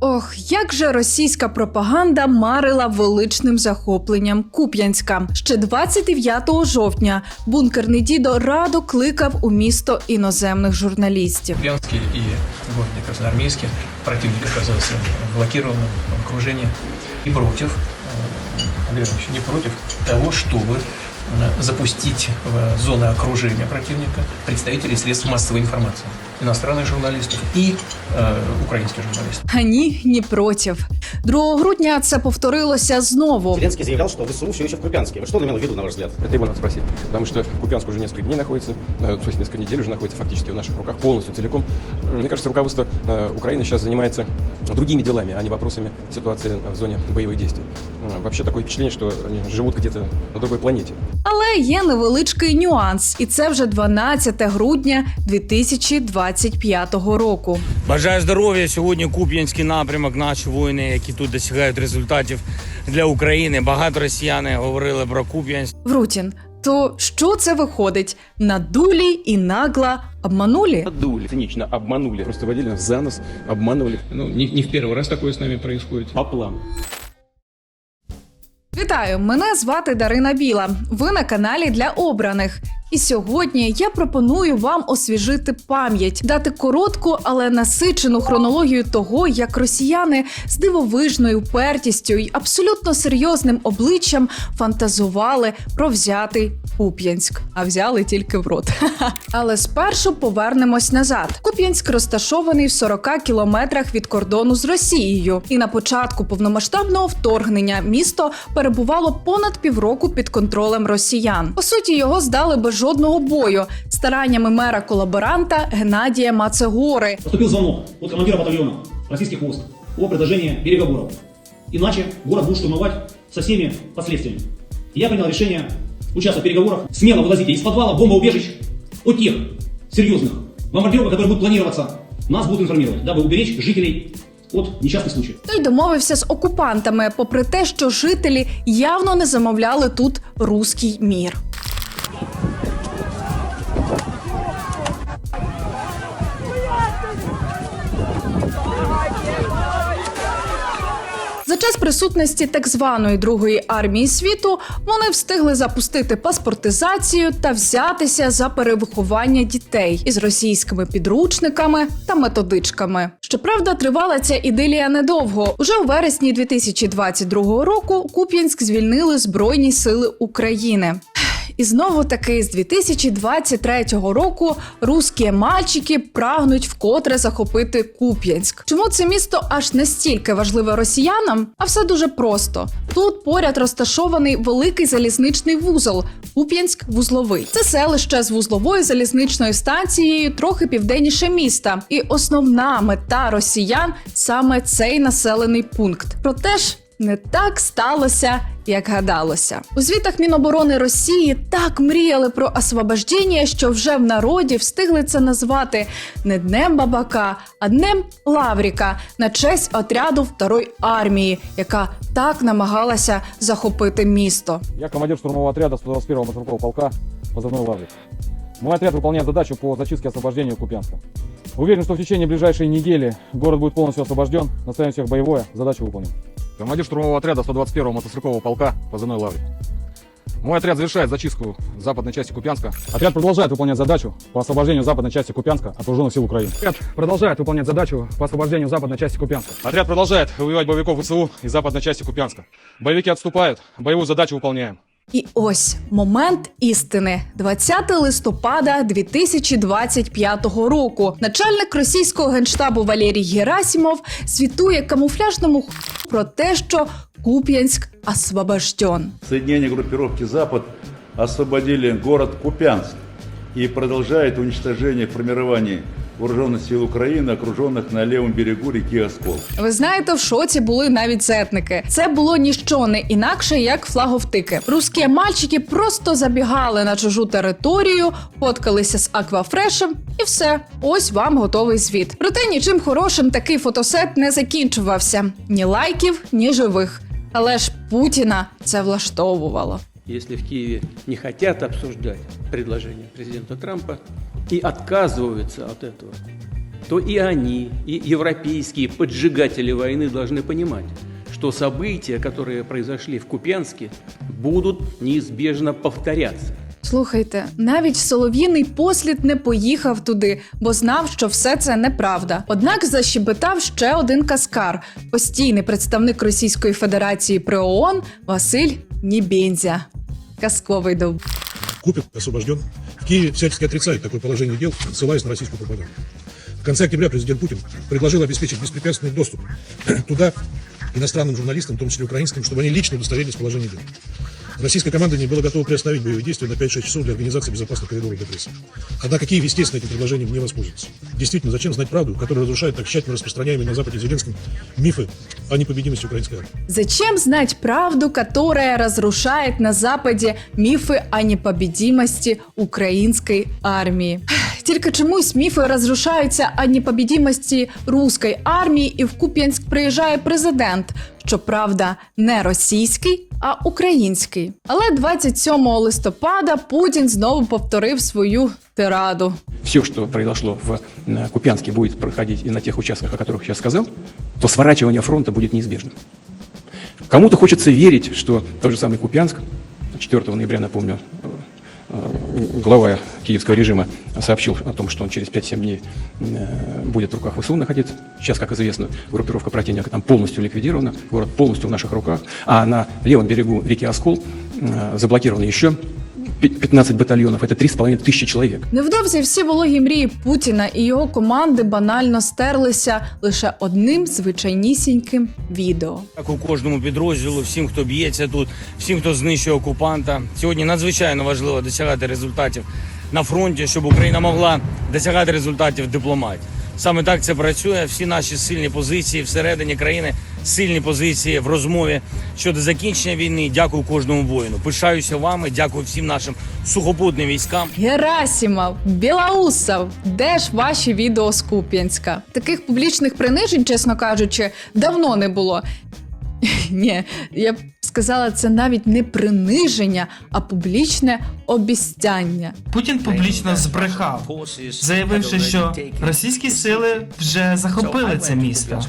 Ох, як же російська пропаганда марила величним захопленням Куп'янська. Ще 29 жовтня бункерний дідо радо кликав у місто іноземних журналістів. Купянский и город Красноармейский. Противник оказался блокированным в окружении. Не против, э, Андрей Иванович, не против того, чтобы э, запустить в зоны окружения противника представителей средств массовой информации, иностранных журналистов и э, украинских журналистов. А ні, ні против. 2 грудня це повторилося знову. Зеленский заявлял, что ВСУ все еще в Купянске. Вот Что он имел в виду, на ваш взгляд? Это его надо спросить. Потому что Купянск уже несколько дней находится, э, то есть несколько недель уже находится фактически в наших руках полностью, целиком. Мне кажется, руководство э, Украины сейчас занимается другими делами, а не вопросами ситуации в зоне боевых действий. Э, Вообще такое впечатление, что они живут где-то на другой планете. Але є невеличкий нюанс, і це вже 12 грудня 2025 року. Бажаю здоров'я. Сьогодні Куп'янський напрямок. Наші воїни, які тут досягають результатів для України. Багато росіяни говорили про Куп'янськ. Врутін, то що це виходить? Надулі і нагла обманулі? Подули, цинично обманули. Просто водили нас за нос, обманывали Ну, не, не в первый раз такое с нами происходит. по плану. Вітаю! Мене звати Дарина Біла. Ви на каналі для обраних. І сьогодні я пропоную вам освіжити пам'ять, дати коротку, але насичену хронологію того, як росіяни з дивовижною пертістю і абсолютно серйозним обличчям фантазували про взятий Куп'янськ, а взяли тільки в рот. Але спершу повернемось назад. Куп'янськ розташований в 40 кілометрах від кордону з Росією, і на початку повномасштабного вторгнення місто перебувало понад півроку під контролем росіян. По суті, його здали без жодного бою стараннями мера колаборанта Геннадія Мацегори. Поступил звонок от командира батальона российских войск о предложении переговоров. Иначе город будут штурмовать со всеми последствиями. И я принял решение участвовать в переговорах. Смело вылазите из подвала бомбоубежищ о тех серьезных бомбардировках, которые будут планироваться. Нас будут информировать, дабы уберечь жителей от несчастных случаев. Той домовився з окупантами, попри те, що жителі явно не замовляли тут руський мір. Час присутності так званої другої армії світу вони встигли запустити паспортизацію та взятися за перевиховання дітей із російськими підручниками та методичками. Щоправда, тривала ця ідилія недовго. Уже у вересні 2022 року Куп'янськ звільнили Збройні Сили України. І знову таки з 2023 року русські мальчики прагнуть вкотре захопити Куп'янськ. Чому це місто аж настільки важливе росіянам? А все дуже просто. Тут поряд розташований великий залізничний вузол Куп'янськ вузловий. Це селище з вузловою залізничною станцією трохи південніше міста. І основна мета росіян саме цей населений пункт. Проте ж не так сталося, як гадалося. У звітах Міноборони Росії так мріяли про освобождення, що вже в народі встигли це назвати не днем бабака, а днем Лавріка на честь отряду Второї армії, яка так намагалася захопити місто. Я командир штурмового отряда 121-го мотострелкового полка позывной «Лаврик». Мой отряд выполняет задачу по зачистке и освобождению Купянска. Уверен, что в течение ближайшей недели город будет полностью освобожден. Настроение всех боевое, задачу выполним. Командир штурмового отряда 121-го мотострелкового полка позывной «Лаврик». Мой отряд завершает зачистку западной части Купянска. Отряд продолжает выполнять задачу по освобождению западной части Купянска от вооруженных сил Украины. Отряд продолжает выполнять задачу по освобождению западной части Купянска. Отряд продолжает выбивать боевиков ВСУ из западной части Купянска. Боевики отступают, боевую задачу выполняем. І ось момент істини, 20 листопада 2025 року. Начальник російського генштабу Валерій Герасімов звітує камуфляжному про те, що Куп'янськ освобожден. Соединения группировки «Запад» освободили город Купянск и продолжает уничтожение формирований вооруженных сил Украины, окруженных на левом берегу реки Оскол. Ви знаєте, в шоці були навіть зетники. Це було ніщо не інакше, як флаговтики. Русські мальчики просто забігали на чужу територію, фоткалися з аквафрешем, і все. Ось вам готовий звіт. Проте нічим хорошим такий фотосет не закінчувався: ні лайків, ні живих. Але ж Путіна це влаштовувало. если в Киеве не хотят обсуждать предложение президента Трампа и отказываются от этого, то и они, и европейские поджигатели войны должны понимать, что события, которые произошли в Купянске, будут неизбежно повторяться. Слухайте, навіть солов'їний послід не поїхав туди, бо знав, що все це неправда. Однак защебетав ще один каскар, постійний представник Російської Федерації при ООН Василь Нібензя. Казковий дов. Купин освобожден. В Киеве всячески отрицают такое положение дел, ссылаясь на российскую пропаганду. В конце октября президент Путин предложил обеспечить беспрепятственный доступ туда иностранным журналистам, в том числе украинским, чтобы они лично удостоверились в дел. Российское командование было готово приостановить боевые действия на 5-6 часов для организации безопасных коридоров для прессы. Однако Киев, естественно, этим предложением не воспользуется. Действительно, зачем знать правду, которая разрушает так тщательно распространяемые на Западе Зеленским мифы о непобедимости украинской армии? Зачем знать правду, которая разрушает на Западі міфи о непобедимости української армії? Тільки чомусь міфи розрушаються о непобідімості руської армії, і в Куп'янськ приїжджає президент. Щоправда, не російський, а український. Але 27 листопада Путін знову повторив свою тираду. Все, что произошло в э, Купянске, будет проходить и на тех участках, о которых сейчас сказал, то сворачивание фронта будет неизбежным. Кому-то хочется верить, что тот же самый Купянск, 4 ноября, напомню, э, э, глава киевского режима сообщил о том, что он через 5-7 дней э, будет в руках ВСУ находиться. Сейчас, как известно, группировка противника там полностью ликвидирована, город полностью в наших руках, а на левом берегу реки Оскол э, заблокированы еще 15 батальонов, это 3,5 тысячи человек. Невдовзі всі вологі мрії Путіна і його команди банально стерлися лише одним звичайнісіньким відео. Дякую кожному підрозділу, всім, хто б'ється тут, всім, хто знищує окупанта. Сьогодні надзвичайно важливо досягати результатів на фронті, щоб Україна могла досягати результатів дипломатії. Саме так це працює. Всі наші сильні позиції всередині країни, сильні позиції в розмові щодо закінчення війни. Дякую кожному воїну. Пишаюся вами. Дякую всім нашим сухопутним військам. Герасімов, Білоусов, де ж ваші відео з Куп'янська? Таких публічних принижень, чесно кажучи, давно не було. Ні, я сказала, це навіть не приниження, а публічне обіцяння. Путін публічно збрехав, заявивши, що російські сили вже захопили це місто.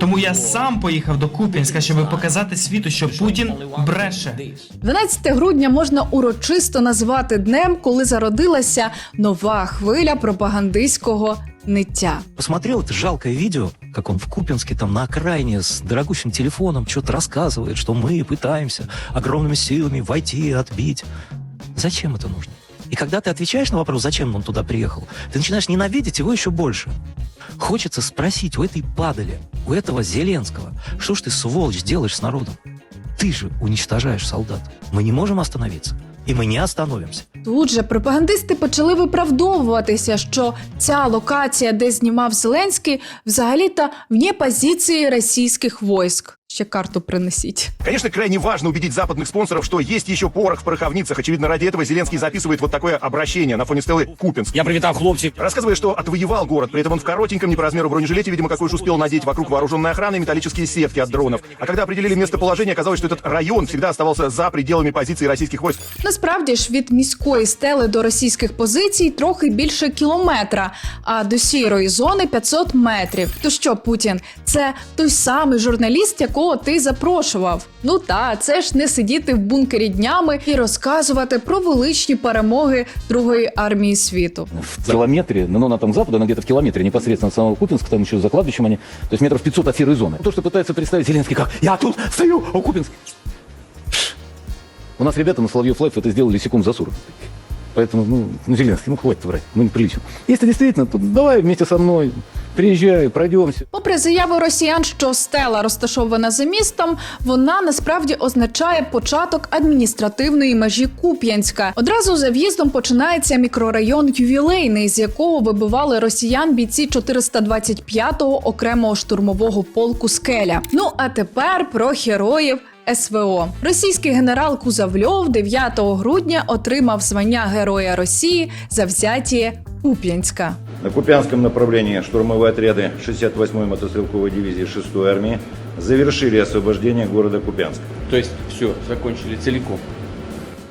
Тому я сам поїхав до Куп'янська, щоб показати світу, що Путін бреше. 12 грудня можна урочисто назвати днем, коли зародилася нова хвиля пропагандистського ниття. Посмотрел это жалкое видео, как он в Купинске там на окраине с дорогущим телефоном что-то рассказывает, что мы пытаемся огромными силами войти и отбить. Зачем это нужно? И когда ты отвечаешь на вопрос, зачем он туда приехал, ты начинаешь ненавидеть его еще больше. Хочется спросить у этой падали, у этого Зеленского, что ж ты, сволочь, делаешь с народом? Ты же уничтожаешь солдат. Мы не можем остановиться. И мы не остановимся. Тут же пропагандисти почали виправдовуватися, що ця локація, де знімав Зеленський, взагалі-то вне позиції російських войск. Ще карту принесіть. Конечно, крайне важно убедить западных спонсоров, что есть еще порох в пороховницах. Очевидно, ради этого Зеленский записывает вот такое обращение на фоне стелы Купинск. Я привітав хлопців. Рассказывая, что отвоевал город, при этом он в коротеньком, не по размеру бронежилете, видимо, какой уж успел надеть вокруг вооруженной охраны металлические сетки от дронов. А когда определили местоположение, оказалось, что этот район всегда оставался за пределами позиций российских войск. Насправді ж від міської стели до російських позицій трохи більше кілометра, а до сірої зони 500 метрів. То що, Путін, це той самий журналіст, якого ти запрошував? Ну та це ж не сидіти в бункері днями і розказувати про величні перемоги Другої армії світу. В километре, ну, она там запада, она где-то в километре непосредственно от самого Купинска, там еще за кладбищем они, то есть метров 500 от серой зоны. То, что пытается представить Зеленский, как я тут стою, а у Купинск. У нас ребята на Соловьев Лайф это сделали секунд за 40. Поэтому, ну, ну, Зеленский, ну, хватит врать, ну, неприлично. Если действительно, то давай вместе со мной, приезжай, пройдемся. Попри заяви росіян, що стела розташована за містом, вона насправді означає початок адміністративної межі Куп'янська. Одразу за в'їздом починається мікрорайон ювілейний, з якого вибивали росіян бійці 425-го окремого штурмового полку Скеля. Ну а тепер про героїв. СВО російський генерал Кузавльов 9 грудня отримав звання Героя Росії за взяття Куп'янська. На Купянском направлении штурмовые отряды 68-й мотострелковой дивизии 6-й армии завершили освобождение города Купянск. То есть все, закончили целиком.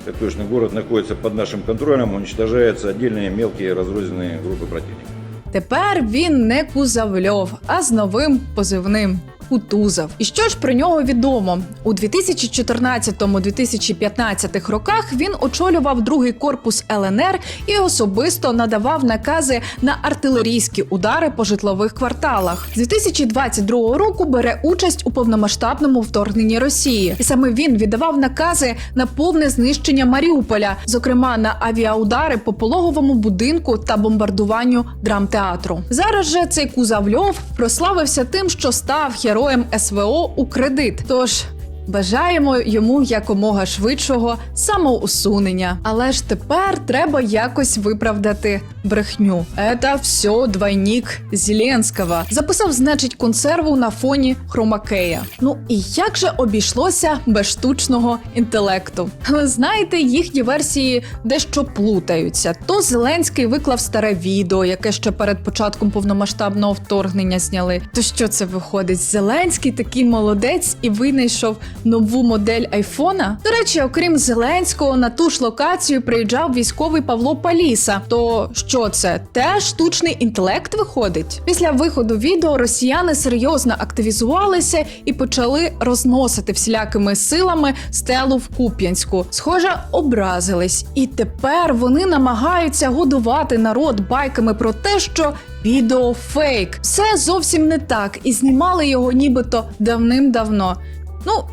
Так точно, город находится под нашим контролем, уничтожаются отдельные мелкие разрозненные группы противника. Тепер він не Кузавльов, а з новим позивним. Кутузов. І що ж про нього відомо? У 2014-2015 роках він очолював другий корпус ЛНР і особисто надавав накази на артилерійські удари по житлових кварталах. З 2022 року бере участь у повномасштабному вторгненні Росії, і саме він віддавав накази на повне знищення Маріуполя, зокрема на авіаудари по пологовому будинку та бомбардуванню драмтеатру. Зараз же цей Кузавльов прославився тим, що став героєм СВО у кредит. Тож бажаємо йому якомога швидшого самоусунення. Але ж тепер треба якось виправдати брехню. Це все двойник Зеленського. Записав, значить, консерву на фоні хромакея. Ну і як же обійшлося без штучного інтелекту? Ви знаєте, їхні версії дещо плутаються. То Зеленський виклав старе відео, яке ще перед початком повномасштабного вторгнення зняли. То що це виходить? Зеленський такий молодець і винайшов нову модель айфона. До речі, окрім Зеленського, на ту ж локацію приїжджав військовий Павло Паліса. То що це? Теж штучний інтелект виходить? Після виходу відео росіяни серйозно активізувалися і почали розносити всілякими силами стелу в Куп'янську. Схоже, образились, і тепер вони намагаються годувати народ байками про те, що відео фейк. Все зовсім не так, і знімали його нібито давним-давно. Ну,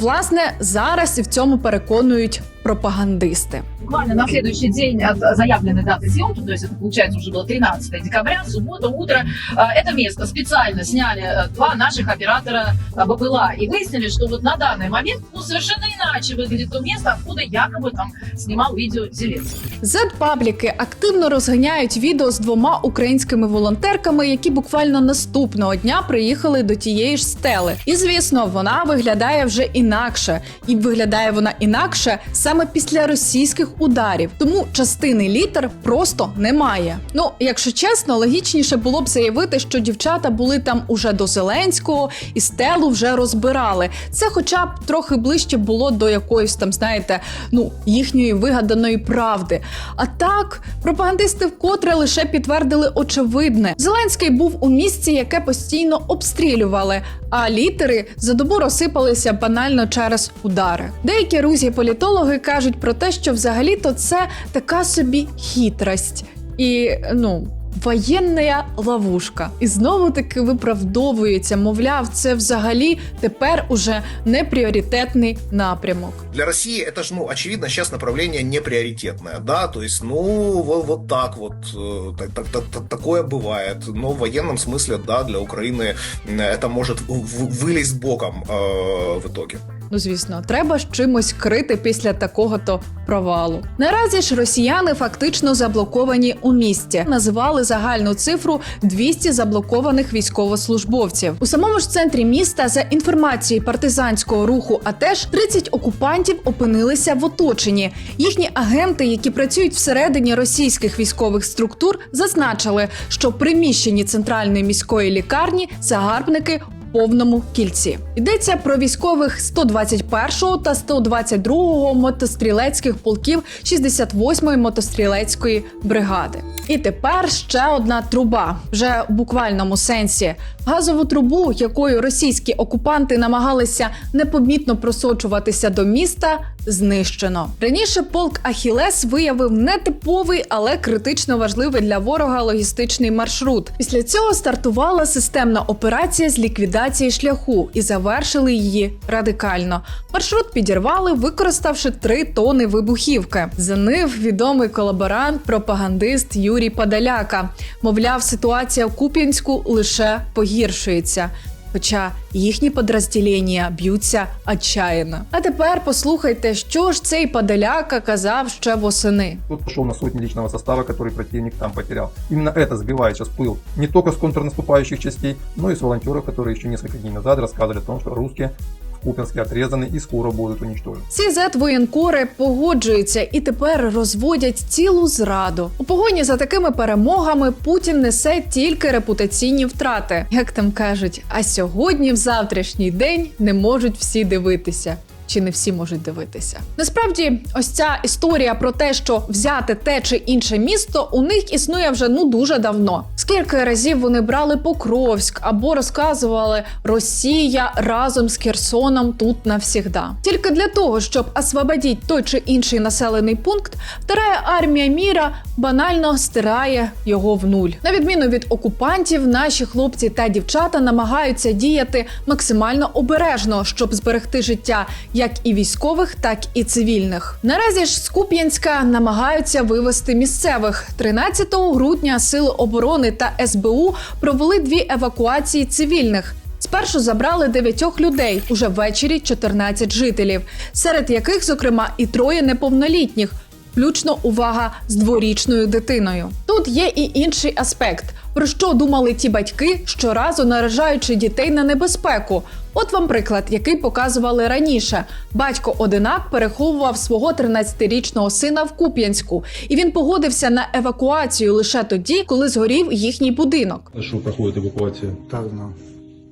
власне, зараз і в цьому переконують пропагандисти. Буквально на следующий день от заявленной даты съемки, то есть это получается уже было 13 декабря, суббота, утро, э, это место специально сняли э, два наших оператора э, БПЛА и выяснили, что вот на данный момент ну, совершенно иначе выглядит то место, откуда якобы там снимал видео Зеленский. Зет-пабліки активно розганяють відео з двома українськими волонтерками, які буквально наступного дня приїхали до тієї ж стели. І звісно, вона виглядає вже інакше, і виглядає вона інакше саме після російських ударів. Тому частини літер просто немає. Ну, якщо чесно, логічніше було б заявити, що дівчата були там уже до Зеленського і стелу вже розбирали. Це, хоча б трохи ближче було до якоїсь там, знаєте, ну їхньої вигаданої правди. А так, пропагандисти вкотре лише підтвердили очевидне: Зеленський був у місці, яке постійно обстрілювали, а літери за добу розсипалися банально через удари. Деякі рузі політологи кажуть про те, що взагалі-то це така собі хитрость. І ну. Воєнна ловушка. І знову таки виправдовується, мовляв, це взагалі тепер уже не пріоритетний напрямок. Для России это же, ну, очевидно, сейчас направление не приоритетное, да, то есть, ну, вот, вот так вот, э, так, так, так- так- такое бывает, но в военном смысле, да, для Украины э, это может в- в- вылезть боком э, в итоге. Ну, звісно, треба ж чимось крити після такого то провалу. Наразі ж росіяни фактично заблоковані у місті. Називали загальну цифру 200 заблокованих військовослужбовців. У самому ж центрі міста, за інформацією партизанського руху, а теж 30 окупантів опинилися в оточенні. Їхні агенти, які працюють всередині російських військових структур, зазначили, що приміщенні центральної міської лікарні загарбники повному кільці. Йдеться про військових 121-го та 122-го мотострілецьких полків 68-ї мотострілецької бригади. І тепер ще одна труба, вже в буквальному сенсі. Газову трубу, якою російські окупанти намагалися непомітно просочуватися до міста, знищено. Раніше полк Ахілес виявив нетиповий, але критично важливий для ворога логістичний маршрут. Після цього стартувала системна операція з ліквідації шляху і завершили її радикально. Маршрут підірвали, використавши три тони вибухівки. Занив відомий колаборант, пропагандист Юрій Падаляка. Мовляв, ситуація в Куп'янську лише погіршується Хоча їхні подрозділення б'ються отчаянно. А тепер послухайте, що ж цей Падаляка казав ще восени. Тут пошел на сотни личного состава, который противник там потерял. Именно это сбивает сейчас пыл не только с контрнаступающих частей, но и с волонтеров, которые еще несколько дней назад рассказывали о том, что русские в Купинске отрезаны и скоро будут уничтожены. Ці зет-воєнкори погоджуються і тепер розводять цілу зраду. У погоні за такими перемогами Путін несе тільки репутаційні втрати, як там кажуть. А сьогодні, в завтрашній день, не можуть всі дивитися. Чи не всі можуть дивитися. Насправді, ось ця історія про те, що взяти те чи інше місто, у них існує вже ну дуже давно. Скільки разів вони брали Покровськ або розказували Росія разом з Херсоном тут навсігда. Тільки для того, щоб освободити той чи інший населений пункт, вторая армія міра банально стирає його в нуль. На відміну від окупантів, наші хлопці та дівчата намагаються діяти максимально обережно, щоб зберегти життя як і військових, так і цивільних. Наразі ж з Куп'янська намагаються вивести місцевих. 13 грудня сили оборони та СБУ провели дві евакуації цивільних. Спершу забрали дев'ятьох людей, уже ввечері 14 жителів, серед яких, зокрема, і троє неповнолітніх. Включно увага з дворічною дитиною. Тут є і інший аспект. Про що думали ті батьки, щоразу наражаючи дітей на небезпеку? От вам приклад, який показували раніше. Батько одинак переховував свого 13-річного сина в Куп'янську, і він погодився на евакуацію лише тоді, коли згорів їхній будинок. Що проходить евакуація? Так, знав.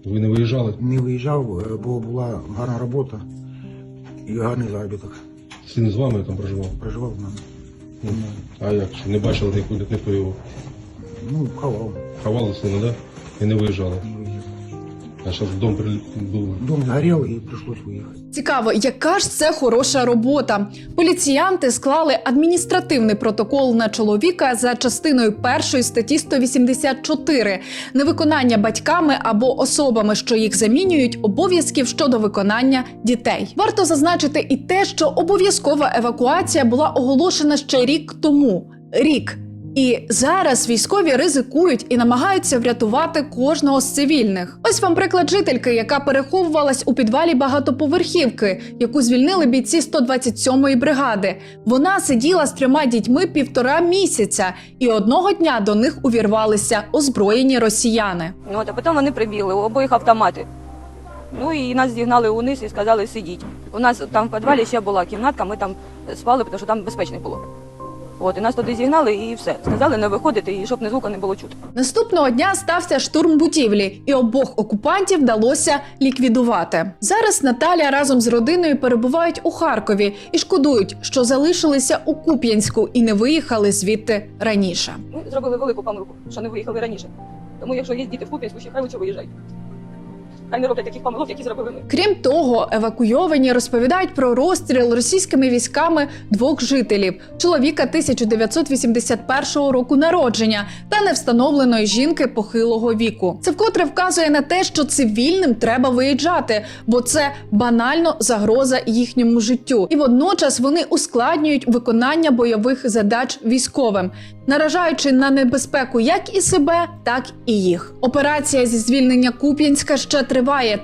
Ви не виїжджали? Не виїжджав, бо була гарна робота і гарний заробіток. Син з вами там проживав? Проживав з нами. А як? Не бачили ніхто, ніхто його? Ну, ховав. Ховали сина, да? І не виїжджали? А зараз дом при... був Дом згорів і прийшлось виїхати. Цікаво, яка ж це хороша робота. Поліціянти склали адміністративний протокол на чоловіка за частиною першої статті 184 невиконання батьками або особами, що їх замінюють, обов'язків щодо виконання дітей. Варто зазначити і те, що обов'язкова евакуація була оголошена ще рік тому. Рік. І зараз військові ризикують і намагаються врятувати кожного з цивільних. Ось вам приклад жительки, яка переховувалась у підвалі багатоповерхівки, яку звільнили бійці 127-ї бригади. Вона сиділа з трьома дітьми півтора місяця, і одного дня до них увірвалися озброєні росіяни. Ну, а потім вони прибігли, обоїх автомати. Ну і нас зігнали униз і сказали сидіть. У нас там в підвалі ще була кімнатка, ми там спали, тому що там безпечно було. От, і нас туди зігнали і все. Сказали не виходити, і щоб ні звука не було чути. Наступного дня стався штурм будівлі, і обох окупантів вдалося ліквідувати. Зараз Наталя разом з родиною перебувають у Харкові і шкодують, що залишилися у Куп'янську і не виїхали звідти раніше. Ми зробили велику помилку, що не виїхали раніше. Тому якщо є діти в Куп'янську, ще хай лучше виїжджають. Хай не роблять таких помилок, які зробили ми. Крім того, евакуйовані розповідають про розстріл російськими військами двох жителів: чоловіка 1981 року народження та невстановленої жінки похилого віку. Це вкотре вказує на те, що цивільним треба виїжджати, бо це банально загроза їхньому життю, і водночас вони ускладнюють виконання бойових задач військовим, наражаючи на небезпеку як і себе, так і їх. Операція зі звільнення Куп'янська ще триває,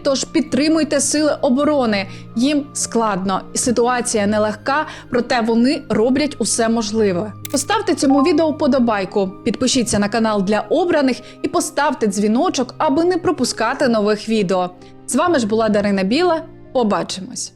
тож підтримуйте сили оборони. Їм складно, ситуація нелегка, проте вони роблять усе можливе. Поставте цьому відео вподобайку, підпишіться на канал для обраних і поставте дзвіночок, аби не пропускати нових відео. З вами ж була Дарина Біла. Побачимось.